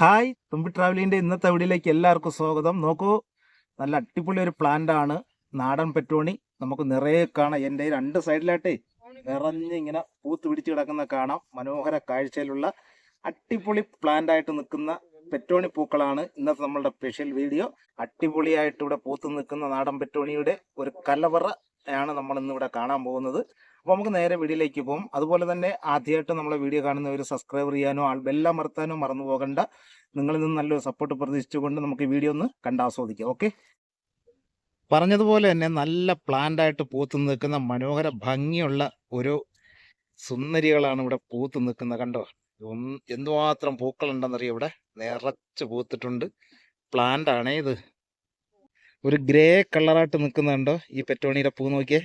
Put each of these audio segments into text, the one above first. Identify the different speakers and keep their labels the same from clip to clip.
Speaker 1: Hi തുമ്പി ട്രാവലിന്റെ ഇന്നത്തെ വീഡിയോയിലേക്ക് എല്ലാവർക്കും സ്വാഗതം. നോക്കൂ നല്ല അടിപൊളി ഒരു പ്ലാന്റ് ആണ്. നാടൻ പെറ്റോണി. നമുക്ക് നിറയെ കാണാം. എന്റെ രണ്ട് സൈഡിലായിട്ടേ നിറഞ്ഞ് ഇങ്ങനെ പൂത്ത് പിടിച്ച് കിടക്കുന്ന കാണാം. മനോഹര കാഴ്ചയിലുള്ള അടിപൊളി പ്ലാന്റ് ആയിട്ട് നിൽക്കുന്ന പെറ്റോണി പൂക്കളാണ് ഇന്നത്തെ നമ്മളുടെ സ്പെഷ്യൽ വീഡിയോ അടിപൊളിയായിട്ട് ഇവിടെ പൂത്ത് നിൽക്കുന്ന നാടൻ പെറ്റോണിയുടെ ഒരു കലവറ ആണ് നമ്മൾ ഇന്ന് ഇവിടെ കാണാൻ പോകുന്നത്. അപ്പോൾ നമുക്ക് നേരെ വീഡിയോയിലേക്ക് പോകും അതുപോലെ തന്നെ ആദ്യമായിട്ട് നമ്മളെ വീഡിയോ കാണുന്നവർ സബ്സ്ക്രൈബ് ചെയ്യാനോ ആൾ ബെല്ലാം മറത്താനോ മറന്നു പോകണ്ട. നിങ്ങളിൽ നിന്ന് നല്ലൊരു സപ്പോർട്ട് പ്രതീക്ഷിച്ചുകൊണ്ട് നമുക്ക് ഈ വീഡിയോ ഒന്ന് കണ്ടാസ്വദിക്കാം ഓക്കെ പറഞ്ഞതുപോലെ തന്നെ നല്ല പ്ലാന്റ് ആയിട്ട് പൂത്ത് നിൽക്കുന്ന മനോഹര ഭംഗിയുള്ള ഒരു സുന്ദരികളാണ് ഇവിടെ പൂത്ത് നിൽക്കുന്നത് കണ്ടോ? എന്തുമാത്രം പൂക്കളുണ്ടെന്നറിയാം ഇവിടെ? നിറച്ച് പൂത്തിട്ടുണ്ട്. പ്ലാന്റ് ആണേ ഇത്. ഒരു ഗ്രേ കളറായിട്ട് നിൽക്കുന്നുണ്ടോ ഈ പെറ്റോണിയുടെ പൂ നോക്കിയേ.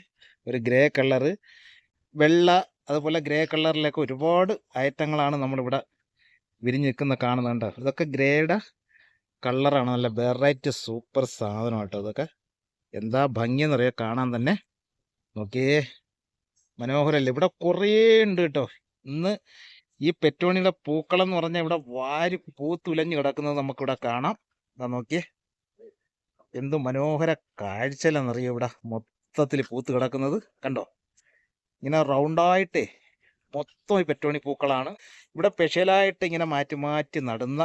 Speaker 1: ഒരു ഗ്രേ കളറ് വെള്ള അതുപോലെ ഗ്രേ കളറിലൊക്കെ ഒരുപാട് ഐറ്റങ്ങളാണ് നമ്മളിവിടെ വിരിഞ്ഞ് നിൽക്കുന്ന കാണുന്നുണ്ട് ഇതൊക്കെ ഗ്രേയുടെ കളറാണ് നല്ല വെറൈറ്റി സൂപ്പർ സാധനം കേട്ടോ ഇതൊക്കെ. എന്താ പറയുക കാണാൻ തന്നെ. നോക്കിയേ. മനോഹരല്ലേ? ഇവിടെ കുറേ ഉണ്ട് കേട്ടോ. ഇന്ന് ഈ പെറ്റോണിയുടെ പൂക്കളം എന്ന് പറഞ്ഞാൽ ഇവിടെ വാരി പൂത്തുലഞ്ഞ് കിടക്കുന്നത് നമുക്കിവിടെ കാണാം. ഇതാ നോക്കിയേ. എന്ത് മനോഹര കാഴ്ചയിലെന്നറിയോ ഇവിടെ മൊത്തത്തിൽ പൂത്ത് കിടക്കുന്നത് കണ്ടോ ഇങ്ങനെ റൗണ്ടായിട്ടേ മൊത്തം ഈ പെറ്റോണി പൂക്കളാണ് ഇവിടെ സ്പെഷ്യലായിട്ട് ഇങ്ങനെ മാറ്റി മാറ്റി നടുന്ന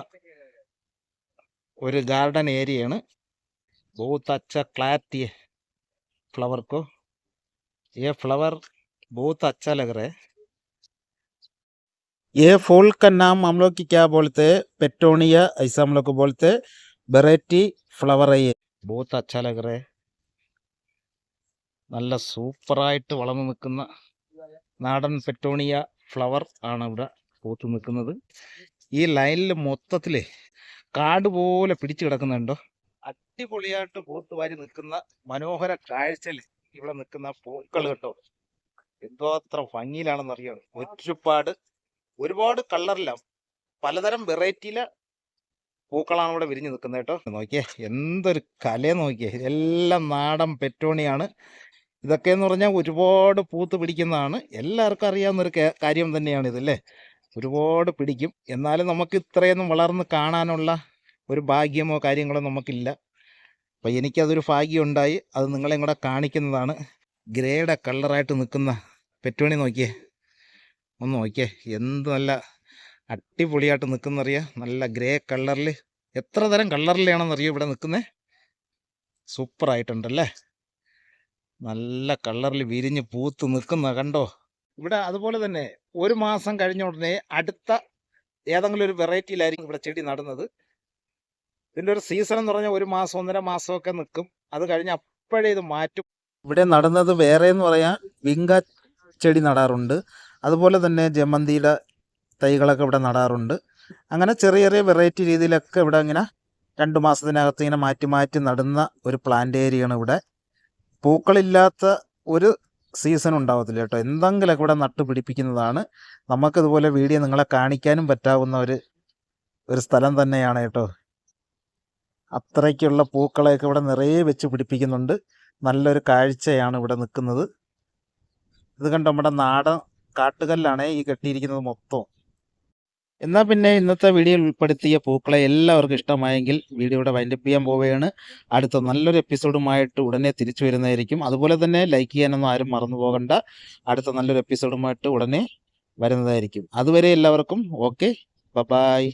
Speaker 1: ഒരു ഗാർഡൻ ഏരിയയാണ് बहुत अच्छा क्लैरिटी है फ्लावर को ये फ्लावर बहुत अच्छा लग रहा है ये फूल का नाम हम लोग की क्या बोलते हैं पेट्रोनिया ऐसा हम लोग को बोलते हैं वेराइटी फ्लावर है ये ബൂത്ത് അച്ചാലകറെ നല്ല സൂപ്പറായിട്ട് വളർന്നു നിൽക്കുന്ന നാടൻ പെറ്റോണിയ ഫ്ലവർ ആണ് ഇവിടെ പൂത്ത് നിൽക്കുന്നത്. ഈ ലൈനിൽ മൊത്തത്തിൽ കാട് പോലെ പിടിച്ചു കിടക്കുന്നുണ്ടോ? അടിപൊളിയായിട്ട് പൂത്ത് വാരി നിൽക്കുന്ന മനോഹര കാഴ്ചയിൽ ഇവിടെ നിൽക്കുന്ന പൂക്കൾ കേട്ടോ എന്തോ അത്ര ഭംഗിയിലാണെന്നറിയാം. ഒരുപാട് ഒരുപാട് കളറിലാണ് പലതരം വെറൈറ്റിയിലെ പൂക്കളാണ് ഇവിടെ വിരിഞ്ഞു നിൽക്കുന്നത് കേട്ടോ. നോക്കിയേ എന്തൊരു കല നോക്കിയേ. ഇതെല്ലാം നാടൻ പെറ്റോണിയാണ്. ഇതൊക്കെ എന്ന് പറഞ്ഞാൽ ഒരുപാട് പൂത്ത് പിടിക്കുന്നതാണ്. എല്ലാവർക്കും അറിയാവുന്നൊരു കാര്യം തന്നെയാണ് ഇതല്ലേ ഒരുപാട് പിടിക്കും. എന്നാലും നമുക്ക് ഇത്രയൊന്നും വളർന്ന് കാണാനുള്ള ഒരു ഭാഗ്യമോ കാര്യങ്ങളോ നമുക്കില്ല. അപ്പം എനിക്കതൊരു ഭാഗ്യം ഉണ്ടായി അത് നിങ്ങളെയും കൂടെ കാണിക്കുന്നതാണ്. ഗ്രേയുടെ കളറായിട്ട് നിൽക്കുന്ന പെറ്റോണി നോക്കിയേ. ഒന്ന് നോക്കിയേ എന്ത് നല്ല അടിപൊളിയായിട്ട് നിൽക്കുന്നറിയാം നല്ല ഗ്രേ കളറിൽ എത്ര തരം കളറിലാണെന്നറിയോ ഇവിടെ നിൽക്കുന്നത് സൂപ്പറായിട്ടുണ്ടല്ലേ? നല്ല കളറിൽ വിരിഞ്ഞ് പൂത്ത് നിൽക്കുന്ന കണ്ടോ? ഇവിടെ അതുപോലെ തന്നെ ഒരു മാസം കഴിഞ്ഞ ഉടനെ അടുത്ത ഏതെങ്കിലും ഒരു വെറൈറ്റിയിലായിരിക്കും ഇവിടെ ചെടി നടുന്നത്. ഇതിന്റെ ഒരു സീസൺ എന്ന് പറഞ്ഞാൽ ഒരു മാസം ഒന്നര മാസമൊക്കെ നിൽക്കും. അത് കഴിഞ്ഞ് അപ്പോഴേ ഇത് മാറ്റും. ഇവിടെ നടുന്നത് വേറെ എന്ന് പറയാൻ വിങ്ക ചെടി നടാറുണ്ട്. അതുപോലെ തന്നെ ജമന്തിയുടെ തൈകളൊക്കെ ഇവിടെ നടാറുണ്ട്. അങ്ങനെ ചെറിയ ചെറിയ വെറൈറ്റി രീതിയിലൊക്കെ ഇവിടെ ഇങ്ങനെ രണ്ട് മാസത്തിനകത്ത് ഇങ്ങനെ മാറ്റി മാറ്റി നടുന്ന ഒരു പ്ലാന്റ് ഏരിയയാണ് ഇവിടെ. പൂക്കളില്ലാത്ത ഒരു സീസൺ ഉണ്ടാവത്തില്ല കേട്ടോ. എന്തെങ്കിലുമൊക്കെ ഇവിടെ നട്ട് പിടിപ്പിക്കുന്നതാണ്. നമുക്കിതുപോലെ വീഡിയോ നിങ്ങളെ കാണിക്കാനും പറ്റാവുന്ന ഒരു ഒരു സ്ഥലം തന്നെയാണ് കേട്ടോ. അത്രയ്ക്കുള്ള പൂക്കളെയൊക്കെ ഇവിടെ നിറയെ വെച്ച് പിടിപ്പിക്കുന്നുണ്ട്. നല്ലൊരു കാഴ്ചയാണ് ഇവിടെ നിൽക്കുന്നത്. ഇത് കണ്ടോ നമ്മുടെ നാടൻ കാട്ടുകല്ലാണ് ഈ കെട്ടിയിരിക്കുന്നത് മൊത്തം. എന്നാൽ പിന്നെ ഇന്നത്തെ വീഡിയോയിൽ ഉൾപ്പെടുത്തിയ പൂക്കളെ എല്ലാവർക്കും ഇഷ്ടമായെങ്കിൽ വീഡിയോയുടെ വൈൻഡപ്പ് ചെയ്യാൻ പോവുകയാണ്. അടുത്ത നല്ലൊരു എപ്പിസോഡുമായിട്ട് ഉടനെ തിരിച്ചു വരുന്നതായിരിക്കും. അതുപോലെ തന്നെ ലൈക്ക് ചെയ്യാനൊന്നും ആരും മറന്നു പോകണ്ട. അടുത്ത നല്ലൊരു എപ്പിസോഡുമായിട്ട് ഉടനെ വരുന്നതായിരിക്കും. അതുവരെ എല്ലാവർക്കും ഓക്കെ ബൈ